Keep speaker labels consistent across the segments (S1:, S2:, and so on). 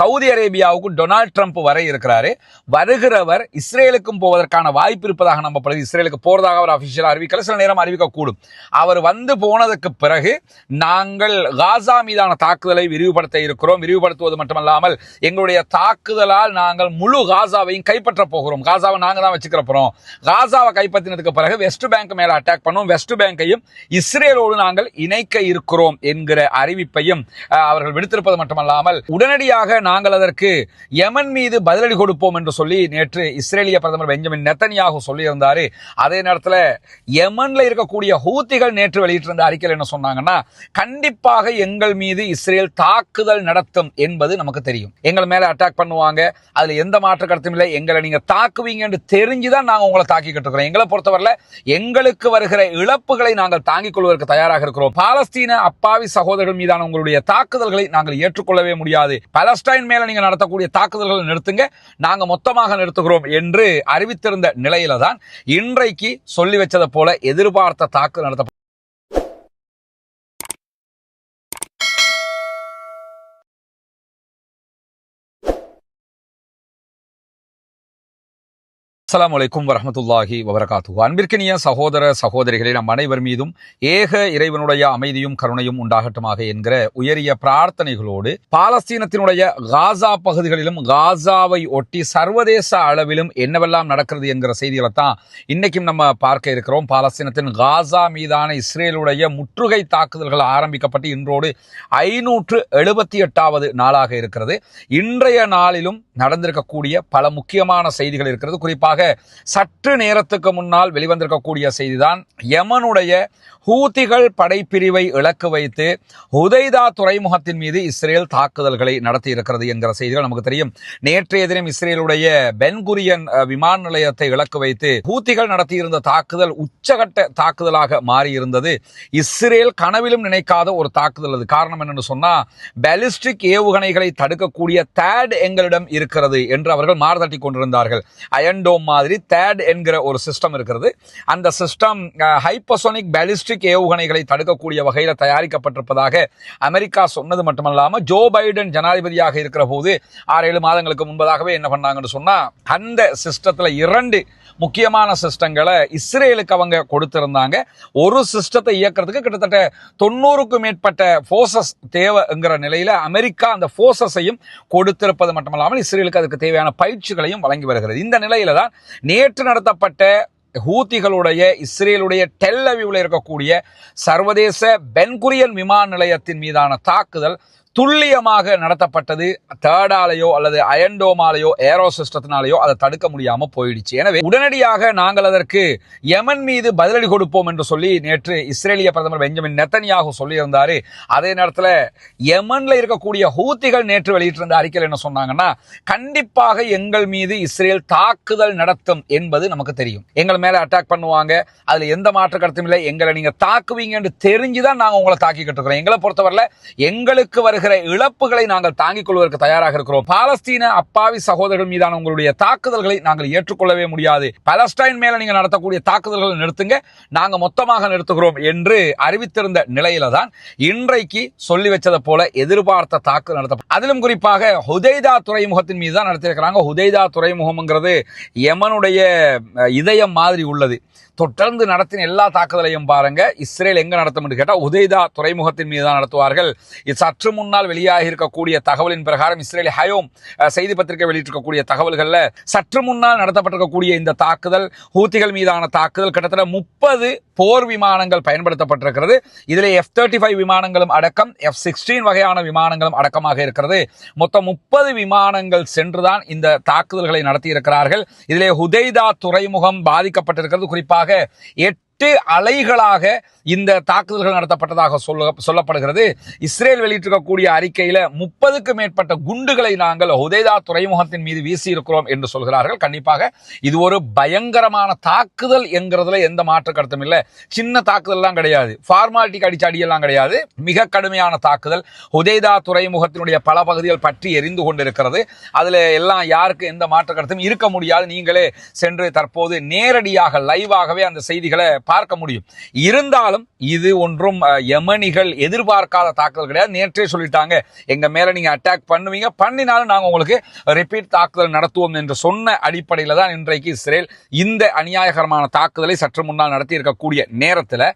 S1: Saudi அரேபியாவுக்கு Donald Trump வர இருக்கிறாரு. வருகிறவர் இஸ்ரேலுக்கும் போவதற்கான வாய்ப்பு இருப்பதாக நம்பப்படுது. இஸ்ரேலுக்கு போறதாக அவர் அபிஷியலாக அறிவிக்கல. சில நேரம் அறிவிக்கக்கூடும். அவர் வந்து போனதுக்கு பிறகு நாங்கள் காசா மீதான தாக்குதலை விரிவுபடுத்த இருக்கிறோம். விரிவுபடுத்துவது மட்டுமல்லாமல் எங்களுடைய தாக்குதலால் நாங்கள் முழு காசாவையும் கைப்பற்ற போகிறோம். காசாவை நாங்க தான் வச்சுக்கிறப்போம் காசாவை கைப்பற்றினதுக்கு பிறகு வெஸ்ட் பேங்க் மேல அட்டாக் பண்ணுவோம் வெஸ்ட் பேங்கையும் இஸ்ரேலோடு நாங்கள் இணைக்க இருக்கிறோம் என்கிற அறிவிப்பையும் அவர்கள் விடுத்திருப்பது மட்டுமல்லாமல் உடனடியாக நாங்கள் அதற்கு யமன் மீது பதிலடி கொடுப்போம் என்று சொல்லி நேற்று இஸ்ரேலிய பிரதமர் பெஞ்சமின் நெத்தனியாக சொல்லியிருந்தார். அதே நேரத்தில் யமனில் இருக்கக்கூடிய ஹூத்திகள் நேற்று வெளியிட்டிருந்த அறிக்கையில் என்ன சொன்னாங்கன்னா கண்டிப்பாக எங்கள் மீது இஸ்ரேல் தாக்குதல் நடத்தும் என்பது நமக்கு தெரியும். எங்கள் மேலே அட்டாக் பண்ணுவாங்க. அதுல எந்த மாற்று கருத்தும் இல்லை. எங்களை நீங்க தாக்குவீங்கன்னு தெரிஞ்சுதான் நாங்க உங்களை தாக்கிக்கிட்டு இருக்கிறோம். எங்களை பொறுத்தவரையில எங்களுக்கு வருகிற இழப்புகளை நாங்கள் தாங்கிக் கொள்வதற்கு தயாராக இருக்கிறோம். பாலஸ்தீன அப்பாவி சகோதரர்கள் மீதான உங்களுடைய தாக்குதல்களை நாங்கள் ஏற்றுக்கொள்ளவே முடியாது. பலஸ்டைன் மேல நீங்க நடத்தக்கூடிய தாக்குதல்களை நிறுத்துங்க. நாங்க மொத்தமாக நிறுத்துகிறோம் என்று அறிவித்திருந்த நிலையில தான் இன்றைக்கு சொல்லி வச்சதை போல எதிர்பார்த்த தாக்குதல் நடத்த அஸ்லாம் அலைக்கும் வரமத்துல்லாஹி வபரகாத்து அன்பிற்கினிய சகோதர சகோதரிகளே நம் அனைவர் மீதும் ஏக இறைவனுடைய அமைதியும் கருணையும் உண்டாகட்டுமாக என்கிற உயரிய பிரார்த்தனைகளோடு பாலஸ்தீனத்தினுடைய காசா பகுதிகளிலும் காசாவை ஒட்டி சர்வதேச அளவிலும் என்னவெல்லாம் நடக்கிறது என்கிற செய்திகளை தான் இன்னைக்கும் நம்ம பார்க்க இருக்கிறோம். பாலஸ்தீனத்தின் காசா மீதான இஸ்ரேலுடைய முற்றுகை தாக்குதல்கள் ஆரம்பிக்கப்பட்டு இன்றோடு ஐநூற்று எழுபத்தி எட்டாவது நாளாக இருக்கிறது. இன்றைய நாளிலும் நடந்திருக்கக்கூடிய பல முக்கியமான செய்திகள் இருக்கிறது. குறிப்பாக சற்று நேரத்துக்கு முன்னால் வெளிவந்திருக்கக்கூடிய செய்திதான். யமனுடைய ஹூத்திகள் படைப்பிரிவை இலக்கு வைத்து ஹுதைதா துறைமுகத்தின் மீது இஸ்ரேல் தாக்குதல்களை நடத்தி இருக்கிறது என்கிற செய்திகள் நமக்கு தெரியும். நேற்றைய தினம் இஸ்ரேலுடைய பென்குரியன் விமான நிலையத்தை இலக்கு வைத்து ஹூத்திகள் நடத்தியிருந்த தாக்குதல் உச்சகட்ட தாக்குதலாக மாறியிருந்தது. இஸ்ரேல் கனவிலும் நினைக்காத ஒரு தாக்குதல் அது. காரணம் என்னன்னு சொன்னா பாலிஸ்டிக் ஏவுகணைகளை தடுக்கக்கூடிய தேட் எங்களிடம் இருக்கிறது என்று அவர்கள் மாறுதட்டி கொண்டிருந்தார்கள். அயன்டோம் மாதிரி தேட் என்கிற ஒரு சிஸ்டம் இருக்கிறது. அந்த சிஸ்டம் ஹைப்பசோனிக் பேலிஸ்டிக் ஏவுகணைகளை தடுக்கக்கூடிய வகையில் தயாரிக்கப்பட்டிருப்பதாக அமெரிக்கா சொன்னது மட்டுமல்லாமல் ஜோ பைடன் ஜனாதிபதியாக இருக்கிற போது ஆறு ஏழு மாதங்களுக்கு முன்பதாகவே என்ன பண்ணாங்கன்னு சொன்னால் அந்த சிஸ்டத்தில் இரண்டு முக்கியமான சிஸ்டங்களை இஸ்ரேலுக்கு அவங்க கொடுத்திருந்தாங்க. ஒரு சிஸ்டத்தை இயக்கிறதுக்கு கிட்டத்தட்ட தொண்ணூறுக்கும் மேற்பட்ட ஃபோர்ஸஸ் தேவைங்கிற நிலையில் அமெரிக்கா அந்த ஃபோர்ஸஸையும் கொடுத்திருப்பது மட்டுமல்லாமல் இஸ்ரேலுக்கு அதுக்கு தேவையான பயிற்சிகளையும் வழங்கி வருகிறது. இந்த நிலையில தான் நேற்று நடத்தப்பட்ட ஹூத்திகளுடைய இஸ்ரேலுடைய டெல்லவிவில் இருக்கக்கூடிய சர்வதேச பென்குரியன் விமான நிலையத்தின் மீதான தாக்குதல் துல்லியமாக நடத்தப்பட்டது தேர்டாலேயோ அல்லது அயன்டோமாலேயோ ஏரோ சிஸ்டத்தினாலேயோ அதை தடுக்க முடியாம போயிடுச்சு. எனவே உடனடியாக நாங்கள் அதற்கு யமன் மீது பதிலடி கொடுப்போம் என்று சொல்லி நேற்று இஸ்ரேலிய பிரதமர் பெஞ்சமின் நெத்தனியாக சொல்லியிருந்தாரு. அதே நேரத்தில் யமன்ல இருக்கக்கூடிய ஹூத்திகள் நேற்று வெளியிட்டிருந்த அறிக்கையில் என்ன சொன்னாங்கன்னா கண்டிப்பாக எங்கள் மீது இஸ்ரேல் தாக்குதல் நடத்தும் என்பது நமக்கு தெரியும். எங்கள் மேல அட்டாக் பண்ணுவாங்க. அதுல எந்த மாற்று கருத்தும் இல்லை. எங்களை நீங்க தாக்குவீங்கன்னு தெரிஞ்சுதான் நாங்கள் உங்களை தாக்கிக்கிட்டு இருக்கிறோம். எங்களை பொறுத்தவரையில எங்களுக்கு வருகிற இழப்புகளை நாங்கள் தாங்கிக் கொள்வதற்கு தயாராக இருக்கிறோம். பாலஸ்தீன அப்பாவி சகோதரர்கள் மீதான உங்களுடைய தாக்குதல்களை நாங்கள் ஏற்றுக்கொள்ளவே முடியாது. பலஸ்டைன் மேல நீங்க நடத்தக்கூடிய தாக்குதல்களை நிறுத்துங்க. நாங்க மொத்தமாக நிறுத்துகிறோம் என்று அறிவித்திருந்த நிலையில தான் இன்றைக்கு சொல்லி வச்சதை போல எதிர்பார்த்த தாக்குதல் நடத்த அதிலும் குறிப்பாக ஹுதைதா துறைமுகத்தின் மீது தான் நடத்தியிருக்கிறாங்க. ஹுதைதா துறைமுகம்ங்கிறது யமனுடைய இதயம் மாதிரி உள்ளது. தொடர்ந்து நடத்தின எல்லா தாக்குதலையும் பாருங்க. இஸ்ரேல் எங்க நடத்தும் என்று கேட்டால் உதைதா துறைமுகத்தின் மீது தான் நடத்துவார்கள். இது சற்று முன்னால் வெளியாகி இருக்கக்கூடிய தகவலின் பிரகாரம் இஸ்ரேல் ஹயோம் செய்தி பத்திரிகை வெளியிட்டிருக்கக்கூடிய தகவல்களில் சற்று முன்னால் நடத்தப்பட்டிருக்கக்கூடிய இந்த தாக்குதல் ஹூத்திகள் மீதான தாக்குதல் கிட்டத்தட்ட முப்பது போர் விமானங்கள் பயன்படுத்தப்பட்டிருக்கிறது. இதில் எஃப் தேர்ட்டி ஃபைவ் விமானங்களும் அடக்கம் எஃப் சிக்ஸ்டீன் வகையான விமானங்களும் அடக்கமாக இருக்கிறது. மொத்தம் முப்பது விமானங்கள் சென்றுதான் இந்த தாக்குதல்களை நடத்தியிருக்கிறார்கள். இதிலே ஹுதைதா துறைமுகம் பாதிக்கப்பட்டிருக்கிறது. குறிப்பாக எட்டு அலைகளாக இந்த தாக்குதல்கள் நடத்தப்பட்டதாக சொல்ல சொல்லப்படுகிறது. இஸ்ரேல் வெளியிட்டிருக்கக்கூடிய அறிக்கையில் முப்பதுக்கு மேற்பட்ட குண்டுகளை நாங்கள் ஹுதேதா துறைமுகத்தின் மீது வீசி இருக்கிறோம் என்று சொல்கிறார்கள். கண்டிப்பாக இது ஒரு பயங்கரமான தாக்குதல் என்கிறதுல எந்த மாற்று கருத்தும் இல்லை. சின்ன தாக்குதல்லாம் கிடையாது. ஃபார்மாலிட்டிக்கு அடிச்ச அடியெல்லாம் கிடையாது. மிக கடுமையான தாக்குதல். ஹுதேதா துறைமுகத்தினுடைய பல பகுதிகள் பற்றி எரிந்து கொண்டிருக்கிறது. அதுல எல்லாம் யாருக்கு எந்த மாற்று கருத்தும் இருக்க முடியாது. நீங்களே சென்று தற்போது நேரடியாக லைவாகவே அந்த செய்திகளை பார்க்க முடியும். இருந்தாலும் இது ஒன்றும் எமனிகள் யமனிகள் எதிர்பார்க்காத தாக்குதல் கிடையாது. நேற்றே சொல்லிட்டாங்க எங்க மேல நீங்க அட்டாக் பண்ணுவீங்க. பண்ணினாலும் நாங்க உங்களுக்கு ரிப்பீட் தாக்குதல் நடத்துவோம் என்று சொன்ன அடிப்படையில் தான் இன்றைக்கு இஸ்ரேல் இந்த அநியாயகரமான தாக்குதலை சற்று முன்னால் நடத்தி இருக்கக்கூடிய நேரத்தில்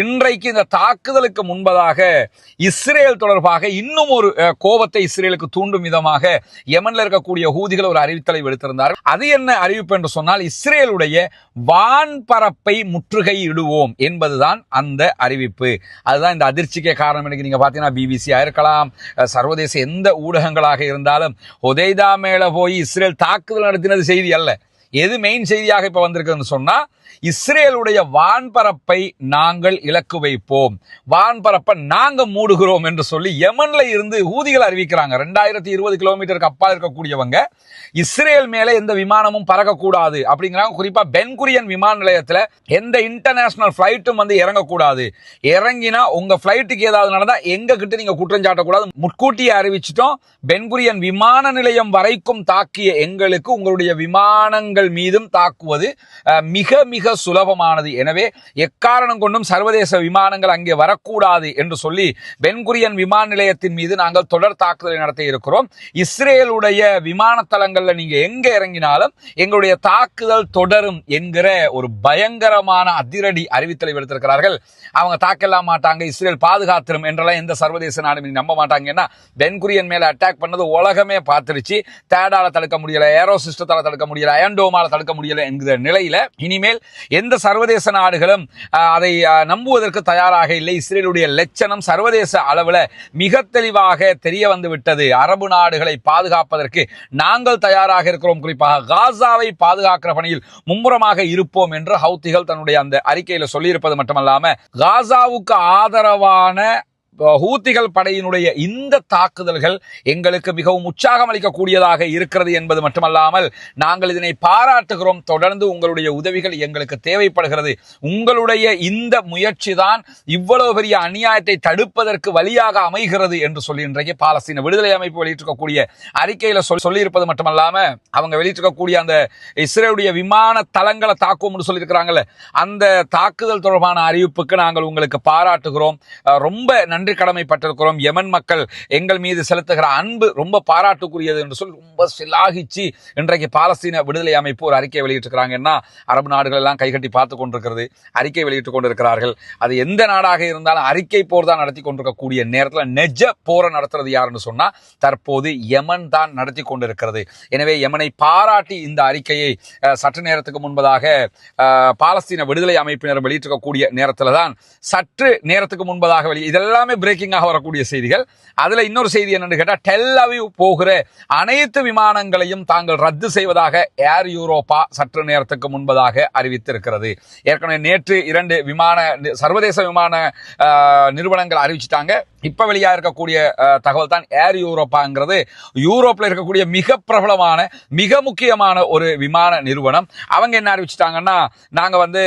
S1: இன்றைக்கு இந்த தாக்குதலுக்கு முன்பதாக இஸ்ரேல் தொடர்பாக இன்னும் ஒரு கோபத்தை இஸ்ரேலுக்கு தூண்டும் விதமாக யமன்ல இருக்கக்கூடிய ஹூதிகள் ஒரு அறிவித்தலை விடுத்திருந்தார் அது என்ன அறிவிப்பு என்று சொன்னால் இஸ்ரேலுடைய வான்பரப்பை முற்றுகையிடுவோம் என்பதுதான் அந்த அறிவிப்பு. அதுதான் இந்த அதிர்ச்சிக்கே காரணம். எனக்கு நீங்க பாத்தீங்கன்னா பிபிசியா இருக்கலாம். சர்வதேச எந்த ஊடகங்களாக இருந்தாலும் ஒதைதா மேல போய் இஸ்ரேல் தாக்குதல் நடத்தினது செய்தி அல்ல. எது மெயின் செய்தியாக இப்ப வந்திருக்குன்னு சொன்னா இஸ்ரேலுடைய வான்பரப்பை நாங்கள் இலக்கு வைப்போம். வான்பரப்பை நாங்க மூடுகிறோம் என்று சொல்லி யமன்ல இருந்து ஊதிகள் அறிவிக்கிறாங்க. ரெண்டாயிரத்தி இருபது கிலோமீட்டருக்கு அப்பால் இருக்கக்கூடியவங்க இஸ்ரேல் மேலே எந்த விமானமும் பறக்கக்கூடாது அப்படிங்கிறாங்க. குறிப்பா பென்குரியன் விமான நிலையத்தில் எந்த இன்டர்நேஷனல் ஃபிளைட்டும் வந்து இறங்கக்கூடாது. இறங்கினா உங்க ஃபிளைட்டுக்கு ஏதாவது நடந்தா எங்க கிட்ட நீங்க குற்றம் சாட்டக்கூடாது. முட்கூட்டியை அறிவிச்சிட்டோம். பென்குரியன் விமான நிலையம் வரைக்கும் தாக்கிய எங்களுக்கு உங்களுடைய விமானங்கள் மீதும் தாக்குவது மிக மிக மிக சுலபமானது. எனவே எக்காரணம் கொண்டும் சர்வதேச விமானங்கள் அங்கே வரக்கூடாது என்று சொல்லி பென்குரியன் விமான நிலையத்தின் மீது நாங்கள் தொடர் தாக்குதலை நடத்தி இருக்கிறோம். இஸ்ரேலுடைய விமான தளங்களில் நீங்கள் எங்கே இறங்கினாலும் எங்களுடைய தாக்குதல் தொடரும் என்கிற ஒரு பயங்கரமான அதிரடி அறிவித்தலை விடுத்திருக்கிறார்கள். அவங்க தாக்கலாம் மாட்டாங்க இஸ்ரேல் பாதுகாத்திரும் என்றெல்லாம் எந்த சர்வதேச நாடும் நம்ப மாட்டாங்க. ஏன்னா பென்குரியன் மேலே அட்டாக் பண்ணது உலகமே பார்த்துருச்சு தேடால தடுக்க முடியல ஏரோ சிஸ்டத்தால் தடுக்க முடியல அயன்டோமால தடுக்க முடியல என்கிற நிலையில இனிமேல் எந்த சர்வதேச நாடுகளும் அதை நம்புவதற்கு தயாராக இல்லை. இஸ்ரேலுடைய லட்சணம் சர்வதேச அளவில் மிக தெளிவாக தெரிய வந்து விட்டது. அரபு நாடுகளை பாதுகாப்பதற்கு நாங்கள் தயாராக இருக்கிறோம். குறிப்பாக காசாவை பாதுகாக்கிற பணியில் மும்முரமாக இருப்போம் என்று ஹவுத்திகள் தன்னுடைய அந்த அறிக்கையில் சொல்லியிருப்பது மட்டுமல்லாமல் காசாவுக்கு ஆதரவான ஹூத்திகள் படையினுடைய இந்த தாக்குதல்கள் எங்களுக்கு மிகவும் உற்சாகம் அளிக்கக்கூடியதாக இருக்கிறது என்பது மட்டுமல்லாமல் நாங்கள் இதனை பாராட்டுகிறோம். தொடர்ந்து உங்களுடைய உதவிகள் எங்களுக்கு தேவைப்படுகிறது. உங்களுடைய இந்த முயற்சி தான் இவ்வளவு பெரிய அநியாயத்தை தடுப்பதற்கு வழியாக அமைகிறது என்று சொல்லி இன்றைக்கு பாலஸ்தீன விடுதலை அமைப்பு வெளியிட்டிருக்கக்கூடிய அறிக்கையில சொல் சொல்லியிருப்பது மட்டுமல்லாம அவங்க வெளியிட்டிருக்கக்கூடிய அந்த இஸ்ரேலுடைய விமான தளங்களை தாக்குவோம்னு சொல்லியிருக்கிறாங்கல்ல அந்த தாக்குதல் தொடர்பான அறிவிப்புக்கு நாங்கள் உங்களுக்கு பாராட்டுகிறோம். ரொம்ப நன்றி. நன்றி கடமைப்பட்டிருக்கிறோம். யமன் மக்கள் எங்கள் மீது செலுத்துகிற அன்பு ரொம்ப பாராட்டுக்குரியது என்று சொல்லி ரொம்ப சிலாகிச்சு இன்றைக்கு பாலஸ்தீன விடுதலை அமைப்பு ஒரு அறிக்கை வெளியிட்டிருக்கிறாங்கன்னா அரபு நாடுகள் எல்லாம் கைகட்டி பார்த்து கொண்டிருக்கிறது. அறிக்கை வெளியிட்டு கொண்டிருக்கிறார்கள். அது எந்த நாடாக இருந்தாலும் அறிக்கை போர் தான் நடத்தி கொண்டிருக்கக்கூடிய நேரத்தில் நெஜ போரை நடத்துறது யாருன்னு சொன்னால் தற்போது யமன் தான் நடத்தி கொண்டிருக்கிறது. எனவே யமனை பாராட்டி இந்த அறிக்கையை சற்று நேரத்துக்கு முன்பதாக பாலஸ்தீன விடுதலை அமைப்பினர் வெளியிட்டிருக்கக்கூடிய நேரத்தில் தான் சற்று நேரத்துக்கு முன்பதாக வெளி இதெல்லாமே பிரேக்கிங்காக வரக்கூடிய செய்திகள். அதில் இன்னொரு செய்தி என்னென்னு கேட்டால் டெல் அவிவ் போகிற அனைத்து விமானங்களையும் தாங்கள் ரத்து செய்வதாக ஏர் யூரோப்பா சற்று நேரத்துக்கு முன்பதாக அறிவித்திருக்கிறது. ஏற்கனவே நேற்று இரண்டு விமான சர்வதேச விமான நிறுவனங்கள் அறிவிச்சிட்டாங்க. இப்போ வெளியாக இருக்கக்கூடிய தகவல் தான் ஏர் யூரோப்பாங்கிறது யூரோப்பில் இருக்கக்கூடிய மிக பிரபலமான மிக முக்கியமான ஒரு விமான நிறுவனம். அவங்க என்ன அறிவிச்சிட்டாங்கன்னா நாங்கள் வந்து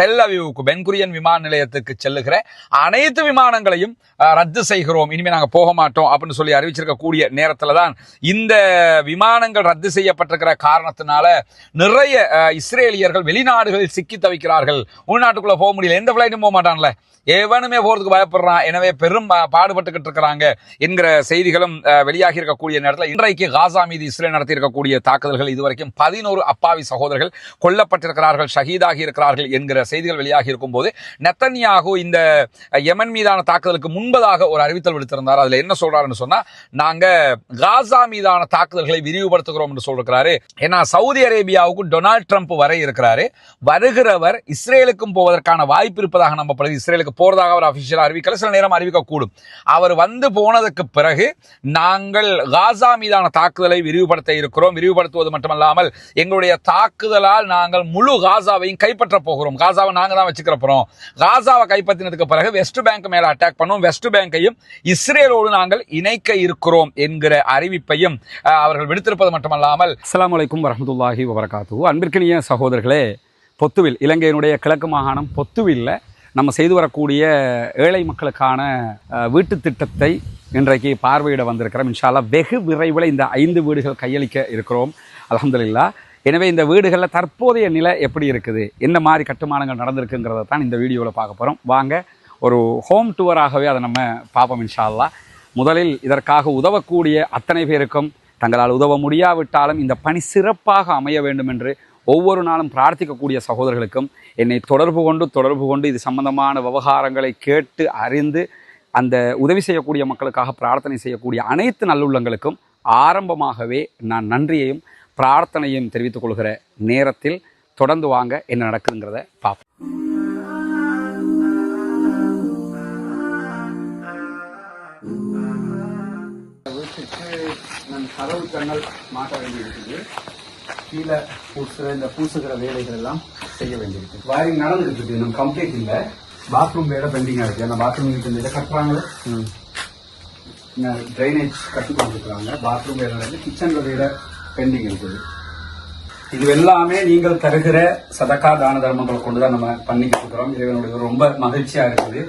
S1: டெல் அவிவுக்கு பென்குரியன் விமான நிலையத்துக்கு செல்லுகிற அனைத்து விமானங்களையும் ரத்து செய்கிறோம். இனிமேல் நாங்கள் போக மாட்டோம் அப்படின்னு சொல்லி அறிவிச்சிருக்கக்கூடிய நேரத்தில் தான் இந்த விமானங்கள் ரத்து செய்யப்பட்டிருக்கிற காரணத்தினால நிறைய இஸ்ரேலியர்கள் வெளிநாடுகளில் சிக்கி தவிக்கிறார்கள். உள்நாட்டுக்குள்ளே போக முடியல. எந்த ஃப்ளைட்டும் போக மாட்டான்ல. எவனுமே போகிறதுக்கு பயப்படுறான். எனவே பெரும் பாடுபட்டுக்கிட்டு இருக்கிறாங்க என்கிற செய்திகளும் வெளியாகி இருக்கக்கூடிய நேரத்தில் இன்றைக்கு காசா மீது இஸ்ரேல் நடத்தியிருக்கக்கூடிய தாக்குதல்கள் இதுவரைக்கும் பதினோரு அப்பாவி சகோதரர்கள் கொல்லப்பட்டிருக்கிறார்கள் ஷஹீதாகி இருக்கிறார்கள் என்கிற செய்திகள் வெளியாகி இருக்கும் போது நெத்தன்யாகு இந்த யமன் மீதான தாக்குதலுக்கு முன்பதாக ஒரு அறிவித்தல் விடுத்திருந்தார். அதுல என்ன சொல்றாருன்னு சொன்னா நாங்க காசா மீதான தாக்குதல்களை விரிவுபடுத்துகிறோம் என்று சொல்றாரு ஏன்னா சவுதி அரேபியாவுக்கு டொனால்ட் ட்ரம்ப் வர இருக்கிறாரு. வருகிறவர் இஸ்ரேலுக்கும் போவதற்கான வாய்ப்பு இருப்பதாக நம்பப்படுது. இஸ்ரேலுக்கு போறதாக அவர் அபிஷியலா அறிவிக்கல. சில நேரம் அறிவிக்க இருக்கக்கூடும் அவர் வந்து போனதுக்கு பிறகு நாங்கள் காசா மீதான தாக்குதலை விரிவுபடுத்த இருக்கிறோம். விரிவுபடுத்துவது மட்டுமல்லாமல் எங்களுடைய தாக்குதலால் நாங்கள் முழு காசாவையும் கைப்பற்ற போகிறோம். காசாவை நாங்கள் தான் வச்சுக்கிற காசாவை கைப்பற்றினதுக்கு பிறகு வெஸ்ட் பேங்க் மேலே அட்டாக் பண்ணுவோம் வெஸ்ட் பேங்கையும் இஸ்ரேலோடு நாங்கள் இணைக்க இருக்கிறோம் என்கிற அறிவிப்பையும் அவர்கள் விடுத்திருப்பது மட்டுமல்லாமல் அஸ்லாம் வலைக்கும் வரமத்துல்லாஹி வபரகாத்து அன்பிற்கினிய சகோதரர்களே பொத்துவில் இலங்கையினுடைய கிழக்கு மாகாணம் பொத்துவில்ல. நம்ம செய்து வரக்கூடிய ஏழை மக்களுக்கான வீட்டு திட்டத்தை இன்றைக்கு பார்வையிட வந்திருக்கிறோம். இன்ஷால்லா வெகு விரைவில் இந்த ஐந்து வீடுகள் கையளிக்க இருக்கிறோம். அலமதுல்லா எனவே இந்த வீடுகளில் தற்போதைய நிலை எப்படி இருக்குது? என்ன மாதிரி கட்டுமானங்கள் நடந்திருக்குங்கிறத தான் இந்த வீடியோவில் பார்க்க போகிறோம் வாங்க ஒரு ஹோம் டூவராகவே அதை நம்ம பார்ப்போம் இன்ஷால்லா முதலில் இதற்காக உதவக்கூடிய அத்தனை பேருக்கும் தங்களால் உதவ முடியாவிட்டாலும் இந்த பணி சிறப்பாக அமைய வேண்டும் என்று ஒவ்வொரு நாளும் பிரார்த்திக்கக்கூடிய சகோதரர்களுக்கும் என்னை தொடர்பு கொண்டு தொடர்பு கொண்டு இது சம்பந்தமான விவகாரங்களை கேட்டு அறிந்து அந்த உதவி செய்யக்கூடிய மக்களுக்காக பிரார்த்தனை செய்யக்கூடிய அனைத்து நல்லுள்ளங்களுக்கும் ஆரம்பமாகவே நான் நன்றியையும் பிரார்த்தனையும் தெரிவித்துக் கொள்கிற நேரத்தில் தொடர்ந்து வாங்க என்ன நடக்குதுங்கிறத பார்ப்போம். வீட்டுக்கு நான் கதவு மாட்ட வேண்டியிருக்குது. கீழே பூசுகிற இந்த பூசுகிற வேலைகள் எல்லாம் செய்ய வேண்டியிருக்கு. வயரிங் நடந்துட்டு இருக்கு. இன்னும் கம்ப்ளீட் இல்லை. பாத்ரூம் வேலை பெண்டிங்காக இருக்கு. அந்த பாத்ரூம் இந்த இதை கட்டுறாங்களே. ட்ரைனேஜ் கட்டி கொண்டிருக்கிறாங்க பாத்ரூம் வேலை நடந்து கிச்சன்ல வேலை பெண்டிங் இருக்குது. இது எல்லாமே நீங்கள் தருகிற சதக்கா தான தர்மங்களை கொண்டு தான் நம்ம பண்ணிக்கிட்டு இருக்கிறோம். இறைவனுடைய ரொம்ப மகிழ்ச்சியா இருக்குது.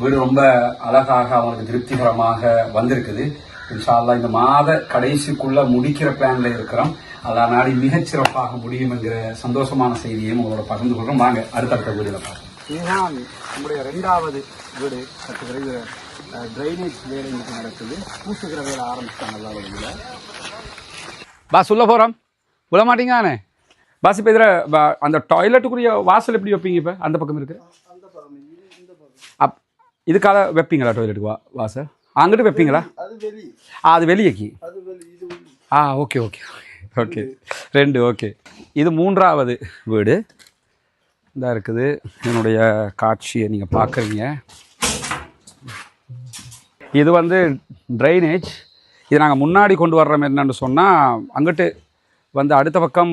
S1: வீடு ரொம்ப அழகாக அவங்களுக்கு திருப்திகரமாக வந்திருக்குது. இன்ஷா அல்லாஹ் இந்த மாத கடைசிக்குள்ள முடிக்கிற பிளான்ல இருக்கிறோம். அதான் நாளை மிகச் சிறப்பாக முடியும் என்கிற சந்தோஷமான செய்தியையும் உங்களோட பகிர்ந்து கொள்றோம். வாங்க அடுத்தடுத்த வீடியோல பார்க்கலாம்
S2: இதுதான் நம்முடைய ரெண்டாவது வீடு. கட்டுகிற இது ட்ரைனேஜ் வேலை இன்னைக்கு நடக்குது. பூசுகிற வேலை ஆரம்பிச்சிட்டாங்க எல்லா வழியில்
S1: பாஸ் உள்ள போறோம். விட மாட்டீங்கண்ணே பாஸ் இப்போ இதில் அந்த டாய்லெட்டுக்குரிய வாசல் எப்படி வைப்பீங்க இப்போ? அந்த பக்கம் இருக்கு. அப் இதுக்காக வைப்பீங்களா டாய்லெட்டுக்கு வா வாசல்? அங்கிட்டு வைப்பீங்களா?
S2: அது வெளி.
S1: ஆ அது வெளியேக்கி. ஆ ஓகே ஓகே. ஓகே. ரெண்டு ஓகே. இது மூன்றாவது வீடு. இதாக இருக்குது. என்னுடைய காட்சியை நீங்கள் பார்க்குறீங்க. இது வந்து ட்ரைனேஜ் இது நாங்கள் முன்னாடி கொண்டு வர்றோம் என்னன்னு சொன்னால் அங்கிட்டு வந்து அடுத்த பக்கம்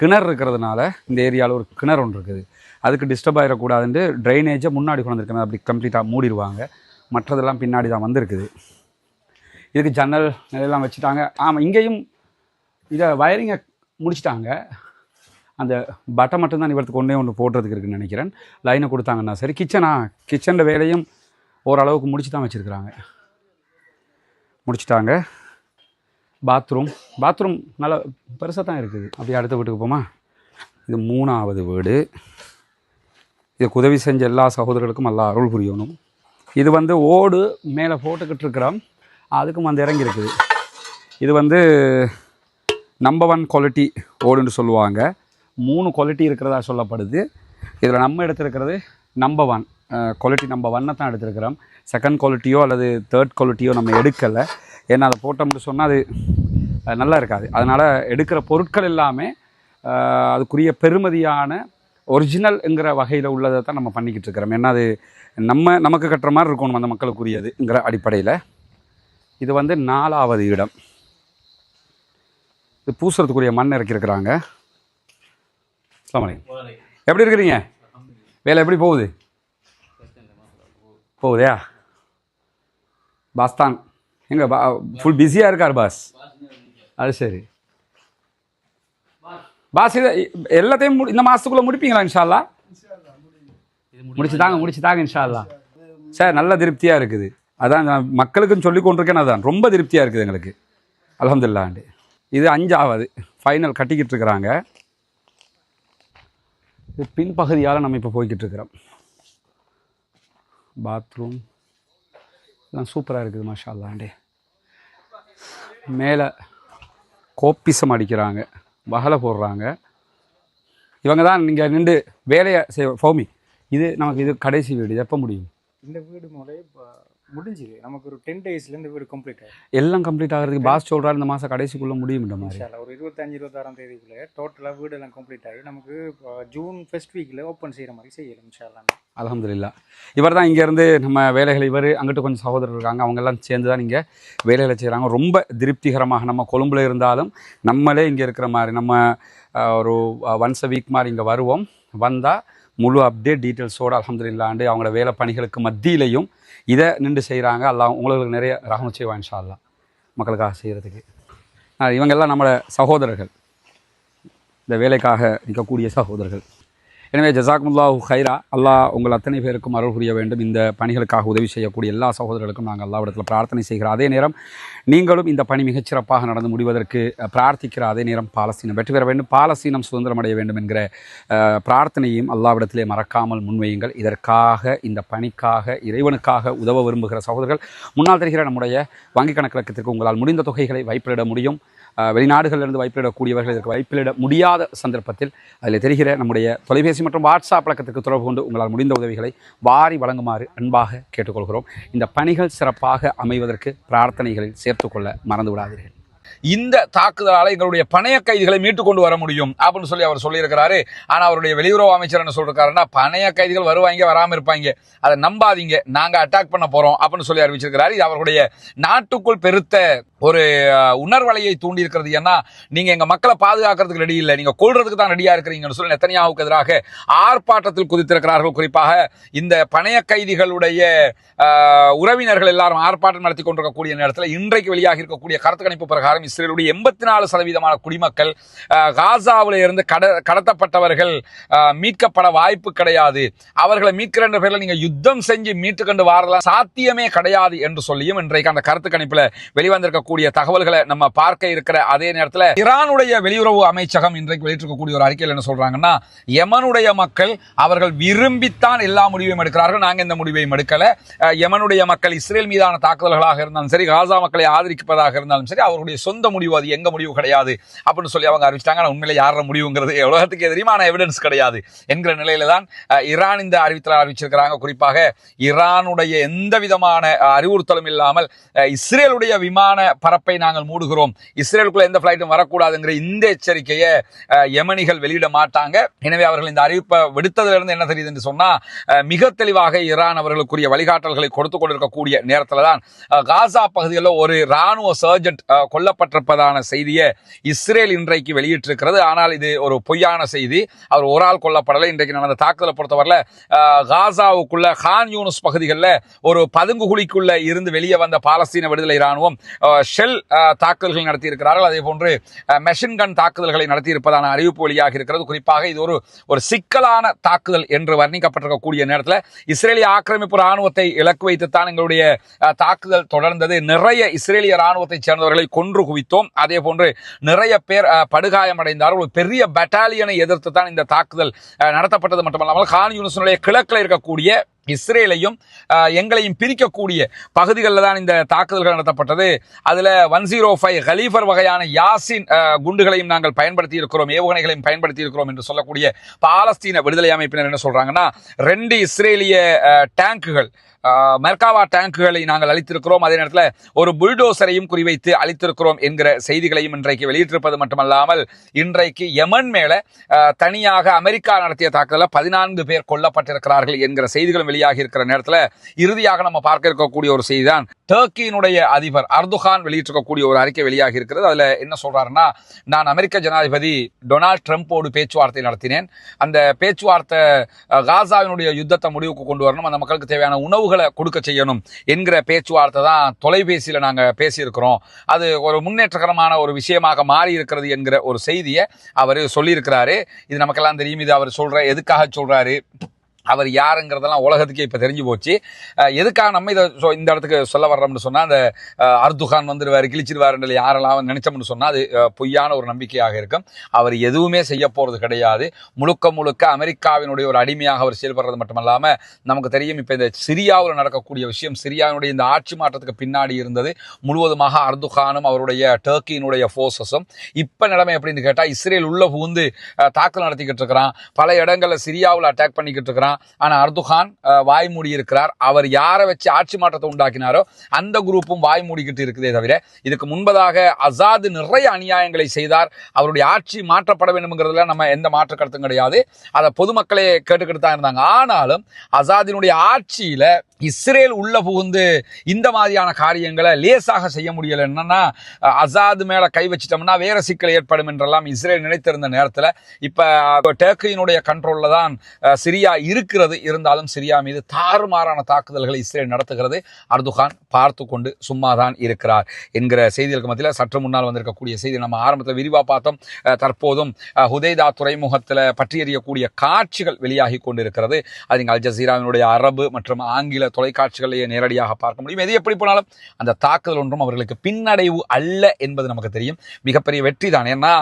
S1: கிணறு இருக்கிறதுனால இந்த ஏரியாவில் ஒரு கிணறு ஒன்று இருக்குது. அதுக்கு டிஸ்டர்ப் ஆகிடக்கூடாதுன்ட்டு ட்ரைனேஜை முன்னாடி கொண்டு வந்திருக்கணும் அப்படி கம்ப்ளீட்டாக மூடிடுவாங்க. மற்றதெல்லாம் பின்னாடி தான் வந்திருக்குது. இதுக்கு ஜன்னல் நிலையெல்லாம் வச்சுட்டாங்க. ஆமாம் இங்கேயும் இதை வயரிங்கை முடிச்சிட்டாங்க. அந்த பட்டை மட்டும்தான் இவரத்துக்கு ஒன்றே ஒன்று போடுறதுக்கு இருக்குன்னு நினைக்கிறேன். லைனை கொடுத்தாங்கன்னா சரி கிச்சனா கிச்சனில் வேலையும் ஓரளவுக்கு முடிச்சு தான் வச்சுருக்குறாங்க. முடிச்சிட்டாங்க. பாத்ரூம் பாத்ரூம் நல்லா பெருசாக தான் இருக்குது. அப்படியே அடுத்த வீட்டுக்கு போமா? இது மூணாவது வீடு. இதுக்கு உதவி செஞ்ச எல்லா சகோதரர்களுக்கும் நல்லா அருள் புரியணும். இது வந்து ஓடு மேலே போட்டுக்கிட்டு இருக்கிறோம் அதுக்கும் வந்து இறங்கியிருக்குது இது வந்து நம்பர் ஒன் குவாலிட்டி ஓடுன்னு சொல்லுவாங்க. மூணு குவாலிட்டி இருக்கிறதா சொல்லப்படுது. இதில் நம்ம எடுத்திருக்கிறது நம்பர் ஒன் குவாலிட்டி நம்பர் ஒன்னை தான் எடுத்திருக்கிறோம். செகண்ட் குவாலிட்டியோ அல்லது தேர்ட் குவாலிட்டியோ நம்ம எடுக்கலை. ஏன்னா அதை போட்டோம்னு சொன்னால் அது நல்லா இருக்காது. அதனால் எடுக்கிற பொருட்கள் எல்லாமே அதுக்குரிய பெருமதியான ஒரிஜினல்ங்கிற வகையில் உள்ளதை தான் நம்ம பண்ணிக்கிட்டு இருக்கிறோம். ஏன்னா அது நம்ம நமக்கு கட்டுற மாதிரி இருக்கணும் அந்த மக்களுக்குரியதுங்கிற அடிப்படையில். இது வந்து நாலாவது இடம். இது பூசுறதுக்குரிய மண் இறக்கியிருக்கிறாங்க. அலைக்கும். எப்படி இருக்கிறீங்க? வேலை எப்படி போகுது? போகுதா? பாஸ் தான் எங்க பா ஃபுல் பிஸியாக இருக்கார் பாஸ். அது சரி. பாஸ். இதை எல்லாத்தையும் முடி இந்த மாதத்துக்குள்ளே முடிப்பீங்களா இன்ஷால்லா? முடிச்சு தாங்க முடிச்சு தாங்க இன்ஷால்லா. சார் நல்ல திருப்தியாக இருக்குது. அதான் நான் மக்களுக்கும் சொல்லி கொண்டிருக்கேன் அதான். ரொம்ப திருப்தியாக இருக்குது எங்களுக்கு. அலமதுல்லாண்டு இது அஞ்சாவது. ஃபைனல் கட்டிக்கிட்டு இருக்கிறாங்க இது பின்பகுதியால் நம்ம இப்போ போய்கிட்டு இருக்கிறோம் பாத்ரூம் எல்லாம் சூப்பராக இருக்குது மாஷா அல்லாண்டே மேலே கோப்பிசம் அடிக்கிறாங்க. வகலை போடுறாங்க. இவங்க தான் நீங்கள் நின்று வேலையை செய் ஃபோமி இது நமக்கு இது கடைசி வீடு. எப்போ முடியும்?
S2: இந்த வீடு முறை இப்போ முடிஞ்சுது. நமக்கு ஒரு டென் டேஸ்ல இந்த வீடு கம்ப்ளீட் ஆயிடுச்சு
S1: எல்லாம் கம்ப்ளீட் ஆகிறதுக்கு பாஸ் சொல்கிறாரு இந்த மாதம் கடைசிக்குள்ளே முடியும் இந்த மாதிரி
S2: ஒரு இருபத்தஞ்சு இருபத்தாறாம் தேதிக்குள்ளே டோட்டலாக வீடு எல்லாம் கம்ப்ளீட் ஆகி நமக்கு ஜூன் ஃபர்ஸ்ட் வீக்கில் ஓப்பன் செய்கிற மாதிரி செய்யலாம் இன்ஷால்லா
S1: அல்ஹம்துலில்லாஹ். இவர் தான் இங்கேருந்து நம்ம வேலைகள் இவர் அங்கிட்டு கொஞ்சம் சகோதரர் இருக்காங்க. அவங்க எல்லாம் சேர்ந்து தான் இங்கே வேலைகளை செய்கிறாங்க ரொம்ப திருப்திகரமாக நம்ம கொழும்புல இருந்தாலும் நம்மளே இங்கே இருக்கிற மாதிரி நம்ம ஒரு ஒன்ஸ் அ வீக் மாதிரி இங்கே வருவோம். வந்தால் முழு அப்டேட் டீட்டெயில்ஸோடு அல்ஹம்துலில்லாண்டு அவங்களோட வேலை பணிகளுக்கு மத்தியிலையும் இதை நின்று செய்கிறாங்க எல்லாம் உங்களுக்கு நிறைய ரகம் செய்வான் இன்ஷா மக்களுக்காக செய்கிறதுக்கு இவங்க எல்லாம் நம்மளோட சகோதரர்கள். இந்த வேலைக்காக நிற்கக்கூடிய சகோதரர்கள். எனவே ஜசாக்முல்லாஹு ஹைரா அல்லாஹ் உங்கள் அத்தனை பேருக்கும் அருள் புரிய வேண்டும். இந்த பணிகளுக்காக உதவி செய்யக்கூடிய எல்லா சகோதரர்களுக்கும் நாங்கள் அல்லாவிடத்தில் பிரார்த்தனை செய்கிறோம். அதே நேரம் நீங்களும் இந்த பணி மிகச்சிறப்பாக நடந்து முடிவதற்கு பிரார்த்திக்கிற அதே நேரம் பாலஸ்தீனம் வெற்றி பெற வேண்டும். பாலஸ்தீனம் சுதந்திரம் அடைய வேண்டும் என்கிற பிரார்த்தனையும் அல்லாவிடத்திலே மறக்காமல் முன்வையுங்கள். இதற்காக இந்த பணிக்காக இறைவனுக்காக உதவ விரும்புகிற சகோதரர்கள் முன்னால் தெரிகிற நம்முடைய வங்கி கணக்கிலக்கத்திற்கு உங்களால் முடிந்த தொகைகளை வைப்பிட முடியும். வெளிநாடுகளிலிருந்து வைப்பிலிடக்கூடியவர்கள் இதற்கு வைப்பிலிட முடியாத சந்தர்ப்பத்தில் அதில் தெரிகிற நம்முடைய தொலைபேசி மற்றும் வாட்ஸ்அப் பழக்கத்துக்கு தொடர்பு கொண்டு உங்களால் முடிந்த உதவிகளை வாரி வழங்குமாறு அன்பாக கேட்டுக்கொள்கிறோம். இந்த பணிகள் சிறப்பாக அமைவதற்கு பிரார்த்தனைகளில் சேர்த்துக்கொள்ள மறந்து விடாதீர்கள் இந்த தாக்குதலால் எங்களுடைய பணைய கைதிகளை மீட்டு கொண்டு வர முடியும் அப்படின்னு சொல்லி அவர் சொல்லியிருக்கிறாரு. ஆனால் அவருடைய வெளியுறவு அமைச்சர் என்ன சொல்லிருக்காருன்னா பணைய கைதிகள் வருவாங்க வராமல் இருப்பாங்க அதை நம்பாதீங்க. நாங்கள் அட்டாக் பண்ண போகிறோம் அப்படின்னு சொல்லி அறிவிச்சிருக்கிறாரு. இது அவருடைய நாட்டுக்குள் பெருத்த ஒரு உணர்வலையை தூண்டி இருக்கிறது ஏன்னா நீங்க எங்கள் மக்களை பாதுகாக்கிறதுக்கு ரெடி இல்லை. நீங்கள் கொள்றதுக்கு தான் ரெடியாக இருக்கிறீங்கன்னு சொல்லி நெத்தனியாவுக்கு எதிராக ஆர்ப்பாட்டத்தில் குதித்திருக்கிறார்கள். குறிப்பாக இந்த பணைய கைதிகளுடைய உறவினர்கள் எல்லாரும் ஆர்ப்பாட்டம் நடத்தி கொண்டிருக்கக்கூடிய நேரத்தில் இன்றைக்கு வெளியாக இருக்கக்கூடிய கருத்து கணிப்பு பிரகாரம் இஸ்ரேலுடைய எண்பத்தி நாலு சதவீதமான குடிமக்கள் காசாவில் இருந்து கட கடத்தப்பட்டவர்கள் மீட்கப்பட வாய்ப்பு கிடையாது. அவர்களை மீட்கிற பேரில் நீங்கள் யுத்தம் செஞ்சு மீட்டு கொண்டு சாத்தியமே கிடையாது என்று சொல்லியும் இன்றைக்கு அந்த கருத்து கணிப்பில் வெளிவந்திருக்க இருக்கக்கூடிய தகவல்களை நம்ம பார்க்க இருக்கிற அதே நேரத்தில் ஈரானுடைய வெளியுறவு அமைச்சகம் இன்றைக்கு வெளியிட்டிருக்கக்கூடிய ஒரு அறிக்கையில் என்ன சொல்றாங்கன்னா யமனுடைய மக்கள் அவர்கள் விரும்பித்தான் எல்லா முடிவையும் எடுக்கிறார்கள். நாங்கள் இந்த முடிவையும் எடுக்கல. யமனுடைய மக்கள் இஸ்ரேல் மீதான தாக்குதல்களாக இருந்தாலும் சரி காசா மக்களை ஆதரிப்பதாக இருந்தாலும் சரி அவருடைய சொந்த முடிவு அது எங்க முடிவு கிடையாது அப்படின்னு சொல்லி அவங்க அறிவிச்சிட்டாங்க. ஆனா உண்மையில யார முடிவுங்கிறது உலகத்துக்கு தெரியுமான எவிடன்ஸ் கிடையாது என்கிற நிலையில தான் ஈரான் இந்த அறிவித்தல் அறிவிச்சிருக்கிறாங்க. குறிப்பாக ஈரானுடைய எந்த விதமான அறிவுறுத்தலும் இல்லாமல் இஸ்ரேலுடைய விமான பரப்பை நாங்கள் மூடுகிறோம். இஸ்ரேலுக்குள்ள எந்த ஃபிளைட்டும் வரக்கூடாதுங்கிற இந்த எச்சரிக்கையை எமனிகள் யமனிகள் வெளியிட மாட்டாங்க. எனவே அவர்கள் இந்த அறிவிப்பை விடுத்ததிலிருந்து என்ன தெரியுது என்று சொன்னால் மிக தெளிவாக ஈரான் அவர்களுக்குரிய வழிகாட்டல்களை கொடுத்து கொண்டிருக்கக்கூடிய நேரத்தில் தான் காசா பகுதியில் ஒரு ராணுவ சர்ஜென்ட் கொல்லப்பட்டிருப்பதான செய்தியை இஸ்ரேல் இன்றைக்கு வெளியிட்டிருக்கிறது. ஆனால் இது ஒரு பொய்யான செய்தி. அவர் ஒரு ஆள் கொல்லப்படலை. இன்றைக்கு நடந்த தாக்குதலை பொறுத்தவரையில் காசாவுக்குள்ள ஹான் யூனஸ் பகுதிகளில் ஒரு பதுங்கு குழிக்குள்ள இருந்து வெளியே வந்த பாலஸ்தீன விடுதலை ராணுவம் ஷெல் தாக்குதல்கள் நடத்தி இருக்கிறார்கள் அதே போன்று மெஷின் கன் தாக்குதல்களை நடத்தியிருப்பதான அறிவிப்பு வெளியாக இருக்கிறது. குறிப்பாக இது ஒரு ஒரு சிக்கலான தாக்குதல் என்று வர்ணிக்கப்பட்டிருக்கக்கூடிய நேரத்தில் இஸ்ரேலிய ஆக்கிரமிப்பு ராணுவத்தை இலக்கு வைத்துத்தான் எங்களுடைய தாக்குதல் தொடர்ந்தது. நிறைய இஸ்ரேலிய ராணுவத்தைச் சேர்ந்தவர்களை கொன்று குவித்தோம். அதே போன்று நிறைய பேர் படுகாயமடைந்தார்கள். ஒரு பெரிய பெட்டாலியனை எதிர்த்து தான் இந்த தாக்குதல் நடத்தப்பட்டது மட்டுமல்லாமல் கான் யூனிசனுடைய கிழக்கில் இருக்கக்கூடிய இஸ்ரேலையும் எங்களையும் பிரிக்கக்கூடிய பகுதிகளில் தான் இந்த தாக்குதல்கள் நடத்தப்பட்டது. அதில் ஒன் ஜீரோ ஃபைவ் ஹலீஃபர் வகையான யாசின் குண்டுகளையும் நாங்கள் பயன்படுத்தி இருக்கிறோம் ஏவுகணைகளையும் பயன்படுத்தி இருக்கிறோம் என்று சொல்லக்கூடிய பாலஸ்தீன விடுதலை அமைப்பினர் என்ன சொல்கிறாங்கன்னா ரெண்டு இஸ்ரேலிய டேங்குகள் மெர்காவா டேங்குகளை நாங்கள் அளித்திருக்கிறோம் அதே நேரத்தில் ஒரு புல்டோசரையும் குறிவைத்து அளித்திருக்கிறோம் என்கிற செய்திகளையும் இன்றைக்கு வெளியிட்டிருப்பது மட்டுமல்லாமல் இன்றைக்கு யமன் மேல தனியாக அமெரிக்கா நடத்திய தாக்குதலில் பதினான்கு பேர் கொல்லப்பட்டிருக்கிறார்கள் என்கிற செய்திகளும் வெளியாகி இருக்கிற நேரத்தில் இறுதியாக நம்ம பார்க்க இருக்கக்கூடிய ஒரு செய்தி தான் டர்க்கியினுடைய அதிபர் அர்துகான் வெளியிட்டிருக்கக்கூடிய ஒரு அறிக்கை வெளியாகி இருக்கிறது. அதுல என்ன சொல்றாருன்னா நான் அமெரிக்க ஜனாதிபதி டொனால்ட் ட்ரம்ப்போடு பேச்சுவார்த்தை நடத்தினேன். அந்த பேச்சுவார்த்தை காசாவினுடைய யுத்தத்தை முடிவுக்கு கொண்டு வரணும். அந்த மக்களுக்கு தேவையான உணவு உணவுகளை கொடுக்க செய்யணும் என்கிற பேச்சுவார்த்தை தான் தொலைபேசியில் நாங்கள் பேசியிருக்கிறோம். அது ஒரு முன்னேற்றகரமான ஒரு விஷயமாக மாறி இருக்கிறது என்கிற ஒரு செய்தியை அவர் சொல்லியிருக்கிறாரு. இது நமக்கெல்லாம் தெரியும். இது அவர் சொல்கிற எதுக்காக சொல்றாரு? அவர் யாருங்கிறதெல்லாம் உலகத்துக்கே இப்போ தெரிஞ்சு போச்சு. எதுக்காக நம்ம இதை ஸோ இந்த இடத்துக்கு சொல்ல வர்றோம்னு சொன்னால் அந்த அர்துகான் வந்துடுவார் இல்லை யாரெல்லாம் நினைச்சோம்னு சொன்னால் அது பொய்யான ஒரு நம்பிக்கையாக இருக்கும். அவர் எதுவுமே செய்ய போகிறது கிடையாது. முழுக்க முழுக்க அமெரிக்காவினுடைய ஒரு அடிமையாக அவர் செயல்படுறது மட்டுமல்லாமல் நமக்கு தெரியும் இப்போ இந்த சிரியாவில் நடக்கக்கூடிய விஷயம் சிரியாவினுடைய இந்த ஆட்சி மாற்றத்துக்கு பின்னாடி இருந்தது. முழுவதுமாக அர்துகானும் அவருடைய டர்க்கியினுடைய ஃபோர்ஸஸும் இப்போ நிலைமை எப்படின்னு கேட்டால் இஸ்ரேல் உள்ள புகுந்து தாக்கல் நடத்திக்கிட்டு இருக்கிறான். பல இடங்களில் சிரியாவில் அட்டாக் பண்ணிக்கிட்டு இருக்கிறான். ஆனால் அர்துகான் வாய் மூடி இருக்கிறார். அவர் யாரை வச்சு ஆட்சி மாற்றத்தை உண்டாக்கினாரோ அந்த குரூப்பும் வாய் மூடிக்கிட்டு இருக்குதே தவிர இதுக்கு முன்பதாக அசாது நிறைய அநியாயங்களை செய்தார். அவருடைய ஆட்சி மாற்றப்பட வேண்டும்ங்கிறதுல நம்ம எந்த மாற்று கருத்தும் கிடையாது. அதை பொதுமக்களே கேட்டுக்கிட்டு தான் இருந்தாங்க. ஆனாலும் அசாதினுடைய ஆட்சியில் இஸ்ரேல் உள்ள புகுந்து இந்த மாதிரியான காரியங்களை லேசாக செய்ய முடியலை. என்னன்னா அஹ், அசாது மேல கை வச்சிட்டோம்னா வேற சிக்கல் ஏற்படும் என்றெல்லாம் இஸ்ரேல் நினைத்திருந்த நேரத்தில். இப்போ டேர்க்கியினுடைய கண்ட்ரோலில் தான் சிரியா இருக்கிறது. இருந்தாலும் சிரியா மீது தாறுமாறான தாக்குதல்களை இஸ்ரேல் நடத்துகிறது. அர்துகான் பார்த்து கொண்டு சும்மா தான் இருக்கிறார் என்கிற செய்திகளுக்கு மத்தியில் சற்று முன்னால் வந்திருக்கக்கூடிய செய்தி நம்ம ஆரம்பத்தில் விரிவாக பார்த்தோம். தற்போதும் ஹுதேதா ஹுதைதா துறைமுகத்தில் பற்றியறியக்கூடிய காட்சிகள் வெளியாகி கொண்டிருக்கிறது. அது அல் ஜசீராவினுடைய அரபு மற்றும் ஆங்கில தொலைக்காட்சிகளையே நேரடியாக பார்க்க முடியும். எது எப்படி போனாலும் அந்த தாக்குதல் ஒன்றும் அவர்களுக்கு பின்னடைவு அல்ல என்பது நமக்கு தெரியும். மிகப்பெரிய வெற்றி தான். ஏன்னா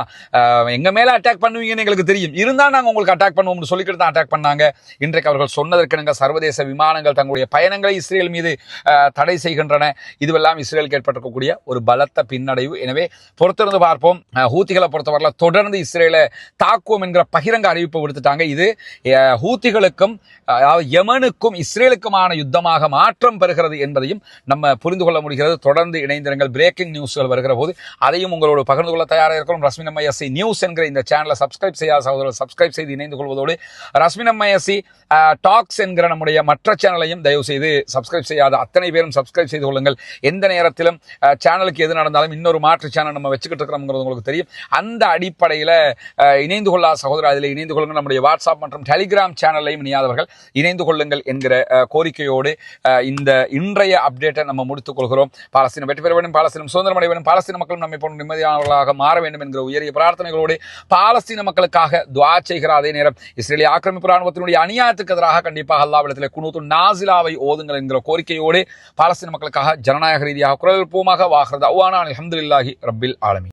S1: எங்கள் எங்க மேல அட்டாக் பண்ணுவீங்கன்னு எங்களுக்கு தெரியும். இருந்தால் நாங்கள் உங்களுக்கு அட்டாக் பண்ணுவோம்னு சொல்லிக்கிட்டு தான் அட்டாக் பண்ணாங்க. இன்றைக்கு அவர்கள் சொன்னதற்கு சர்வதேச விமானங்கள் தங்களுடைய பயணங்களை இஸ்ரேல் மீது தடை செய்கின்றன. இதுவெல்லாம் இஸ்ரேலுக்கு ஏற்பட்டிருக்கக்கூடிய ஒரு பலத்த பின்னடைவு. எனவே பொறுத்திருந்து பார்ப்போம். ஹூத்திகளை பொறுத்தவரையில் தொடர்ந்து இஸ்ரேலை தாக்குவோம் என்கிற பகிரங்க அறிவிப்பு விடுத்துட்டாங்க. இது ஹூத்திகளுக்கும் யமனுக்கும் இஸ்ரேலுக்குமான யுத்தம் யுத்தமாக மாற்றம் பெறுகிறது என்பதையும் நம்ம புரிந்து கொள்ள முடிகிறது. தொடர்ந்து இணைந்திருங்கள். பிரேக்கிங் நியூஸ்கள் வருகிற போது அதையும் உங்களோடு பகிர்ந்து கொள்ள தயாராக இருக்கிறோம் ரஸ்மினம் எம்ஐஎஸ்சி நியூஸ் என்கிற இந்த சேனலை சப்ஸ்கிரைப் செய்யாத சகோதரர் சப்ஸ்கிரைப் செய்து இணைந்து கொள்வதோடு ரஸ்மினம் எம்ஐஎஸ்சி டாக்ஸ் என்கிற நம்முடைய மற்ற சேனலையும் தயவு செய்து சப்ஸ்கிரைப் செய்யாத அத்தனை பேரும் சப்ஸ்கிரைப் செய்து கொள்ளுங்கள். எந்த நேரத்திலும் சேனலுக்கு எது நடந்தாலும் இன்னொரு மாற்று சேனல் நம்ம வச்சுக்கிட்டு இருக்கிறோம்ங்கிறது உங்களுக்கு தெரியும். அந்த அடிப்படையில் இணைந்து கொள்ளாத சகோதரர் அதில் இணைந்து கொள்ளுங்கள். நம்முடைய வாட்ஸ்அப் மற்றும் டெலிகிராம் சேனலையும் இணையாதவர்கள் இணைந்து கொள்ளுங்கள் என்கிற கோரிக்கையோடு அஹ், இந்த இன்றைய அப்டேட்டை நம்ம முடித்துக் கொள்கிறோம். பாலஸ்தீனம் வெற்றி பெற வேண்டும் பாலஸ்தீனம் சுதந்திரம் அடைய வேண்டும் பாலஸ்தீன மக்களும் நம்மை போன்ற நிம்மதியானவர்களாக மாற வேண்டும் என்கிற உயரிய பிரார்த்தனைகளோடு பாலஸ்தீன மக்களுக்காக துவா செய்கிற அதே நேரம் இஸ்ரேலிய ஆக்கிரமிப்பு ராணுவத்தினுடைய அநியாயத்துக்கு எதிராக கண்டிப்பாக அல்லாவிடத்தில் குணூத்து நாசிலாவை ஓதுங்கள் என்கிற கோரிக்கையோடு பாலஸ்தீன மக்களுக்காக ஜனநாயக ரீதியாக குரல் எழுப்புவோமாக. வாகிறது அவ்வானா அலமதுல்லாஹி ரப்பில் ஆலமி